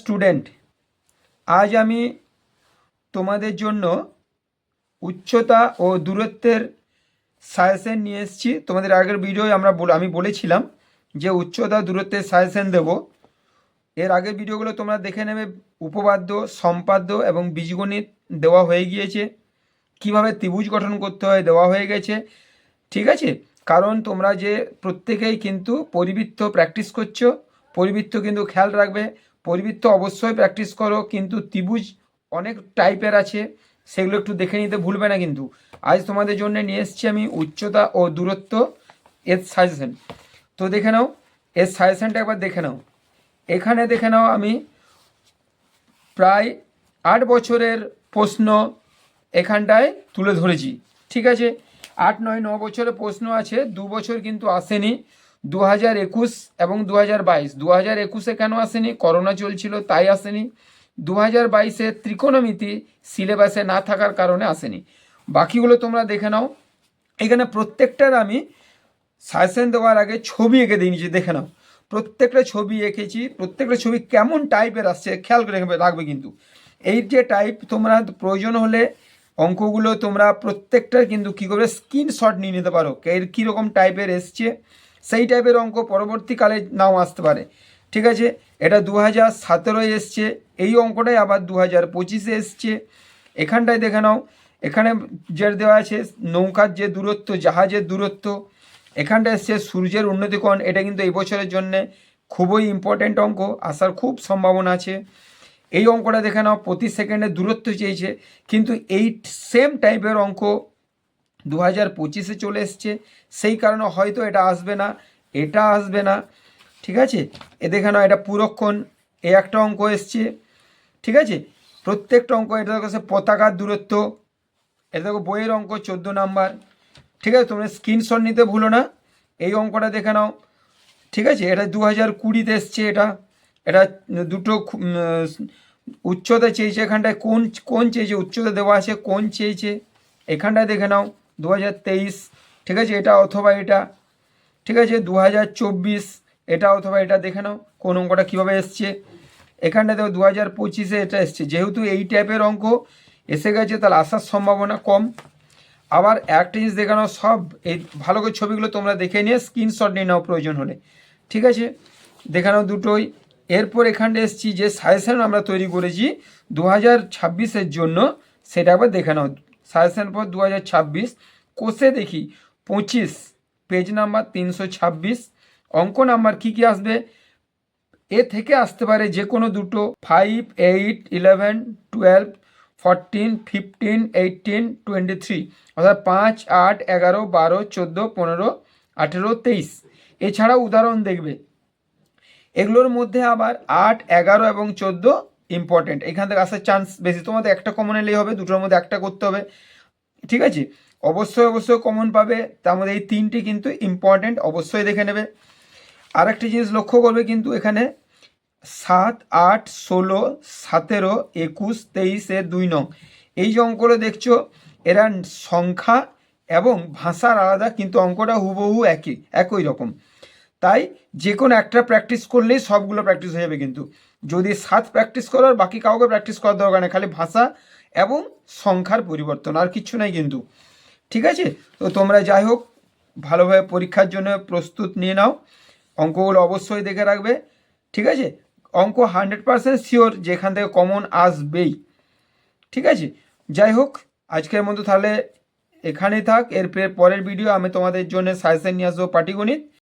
Student আজ আমি তোমাদের জন্য উচ্চতা ও দূরত্বের সাজেশন নিয়ে এসেছি। তোমাদের আগের ভিডিওয় আমরা আমি বলেছিলাম যে উচ্চতা দূরত্বের সাজেশন দেব। এর আগের ভিডিওগুলো তোমরা দেখে নেবে। উপপাদ্য, সম্পাদ্য এবং বীজগণিত দেওয়া হয়ে গিয়েছে। কীভাবে ত্রিভুজ গঠন করতে হয় দেওয়া হয়ে গেছে। ঠিক আছে? কারণ তোমরা যে প্রত্যেকেই কিন্তু পরিবৃত্ত প্র্যাকটিস করছ। পরিবৃত্ত কিন্তু খেয়াল রাখবে। পরিবৃত্ত অবশ্যই প্র্যাকটিস করো, কিন্তু ত্রিভুজ অনেক টাইপের আছে, সেগুলো একটু দেখে নিতে ভুলবে না কিন্তু। আজ তোমাদের জন্য নিয়ে এসেছি আমি উচ্চতা ও দূরত্ব এর সাজেশন তো দেখে নাও, এর সাজেশনটা একবার দেখে নাও। এখানে দেখে নাও আমি প্রায় আট বছরের প্রশ্ন এখানটায় তুলে ধরেছি, ঠিক আছে? আট, নয়, ন বছরের প্রশ্ন আছে, দু বছর কিন্তু আসেনি। দু হাজার একুশ এবং দু হাজার বাইশ। দু হাজার একুশে কেন আসেনি? করোনা চলছিল, তাই আসেনি। দু হাজার বাইশে ত্রিকোণমিতি সিলেবাসে না থাকার কারণে আসেনি। বাকিগুলো তোমরা দেখে নাও। এখানে প্রত্যেকটার আমি সাজেশন দেওয়ার আগে ছবি এঁকে দিয়ে নিয়েছি, দেখে নাও। প্রত্যেকটা ছবি এঁকেছি, প্রত্যেকটা ছবি কেমন টাইপের আসছে, খেয়াল করে রাখবে কিন্তু। এই যে টাইপ তোমরা প্রয়োজন হলে অঙ্কগুলো তোমরা প্রত্যেকটার কিন্তু কী করবে? স্ক্রিনশট নিয়ে নিতে পারো। এর কীরকম টাইপের এসছে? সেই টাইপের অঙ্ক পরবর্তীকালে নাও আসতে পারে। ঠিক আছে? এটা দু হাজার সতেরোয় এসছে। এই অঙ্কটাই আবার দু হাজার পঁচিশে এসছে। এখানটায় দেখে নাও। এখানে যে দেওয়া আছে, নৌকার যে দূরত্ব, জাহাজের দূরত্ব। এখানটা এসছে সূর্যের উন্নতিকরণ। এটা কিন্তু এই বছরের জন্য খুবই ইম্পর্ট্যান্ট অঙ্ক। আসার খুব সম্ভাবনা আছে। এই অঙ্কটা দেখে নাও। প্রতি সেকেন্ডে দূরত্ব চেয়েছে। কিন্তু এই সেম টাইপের অঙ্ক দু হাজার পঁচিশে চলে এসছে। সেই কারণে হয়তো এটা আসবে না, এটা আসবে না, ঠিক আছে? এ দেখে নাও, এটা পুরক্ষণ, এ একটা অঙ্ক এসছে, ঠিক আছে? প্রত্যেকটা অঙ্ক, এটা দেখো সে পতাকার দূরত্ব, এটা দেখো বইয়ের অঙ্ক, চোদ্দ নাম্বার, ঠিক আছে? তোমরা স্ক্রিনশট নিতে ভুলো না, এই অঙ্কটা দেখে নাও, ঠিক আছে? এটা দু হাজার কুড়িতে এসছে এটা এটা দুটো উচ্চতা চেয়েছে এখানটায়, কোন কোন চেয়েছে? উচ্চতা দেওয়া আছে, কোন চেয়েছে? এখানটায় দেখে নাও দু হাজার তেইশ, ঠিক আছে? এটা অথবা এটা, ঠিক আছে? দু হাজার চব্বিশ, এটা অথবা এটা দেখে নাও, কোন অঙ্কটা কীভাবে এসছে। এখানটা দেখো দু হাজার পঁচিশে এটা এসছে। যেহেতু এই টাইপের অঙ্ক এসে গেছে, তাহলে আসার সম্ভাবনা কম। আবার একটা জিনিস দেখানো সব এই ভালো করে ছবিগুলো তোমরা দেখে নিয়ে স্ক্রিনশট নিয়ে নাও প্রয়োজন হলে, ঠিক আছে? দেখানো দুটোই। এরপর এখানটা এসেছি, যে সাজেশন আমরা তৈরি করেছি দু হাজার জন্য, সেটা আবার দেখে নাও। সাজেশন পর দু হাজার ছাব্বিশ। কোষে দেখি পঁচিশ, পেজ নাম্বার তিনশো ছাব্বিশ। অঙ্ক নাম্বার কী কী আসবে? এ থেকে আসতে পারে যে কোনো দুটো five eight eleven twelve fourteen fifteen eighteen twenty three অর্থাৎ পাঁচ, আট, এগারো, বারো, চোদ্দ, পনেরো, আঠেরো, তেইশ। এছাড়াও উদাহরণ দেখবে। এগুলোর মধ্যে আবার আট, এগারো এবং চোদ্দ ইম্পর্টেন্ট এখান থেকে আসার চান্স বেশি। তোমাদের একটা কমন এলেই হবে, দুটোর মধ্যে একটা করতে হবে। ঠিক আছে? অবশ্যই অবশ্যই কমন পাবে। তার মধ্যে এই তিনটি কিন্তু ইম্পর্টেন্ট অবশ্যই দেখে নেবে। আর একটা জিনিস লক্ষ্য করবে কিন্তু এখানে সাত, আট, ষোলো, সতেরো, একুশ, তেইশে দুই নং। এই যে অঙ্কগুলো দেখছ, এরা সংখ্যা এবং ভাষার আলাদা, কিন্তু অঙ্কটা হুবহু একই একই রকম। তাই যে কোনো একটা প্র্যাকটিস করলেই সবগুলো প্র্যাকটিস হয়ে যাবে কিন্তু। যদি সাত প্র্যাকটিস করো আর বাকি কাউকে প্র্যাকটিস করার দরকার নেই, খালি ভাষা এবং সংখ্যার পরিবর্তন, আর কিচ্ছু নাই কিন্তু। ঠিক আছে? তো তোমরা যাই হোক, ভালোভাবে পরীক্ষার জন্য প্রস্তুত নিয়ে নাও। অঙ্কগুলো অবশ্যই দেখে রাখবে। ঠিক আছে? অঙ্ক হান্ড্রেড পারসেন্ট শিওর যেখান থেকে কমন আসবেই। ঠিক আছে? যাই হোক, আজকের মতো তাহলে এখানেই থাক। এর পরের ভিডিও আমি তোমাদের জন্য সাজেশন নিয়ে আসব পাটিগণিত।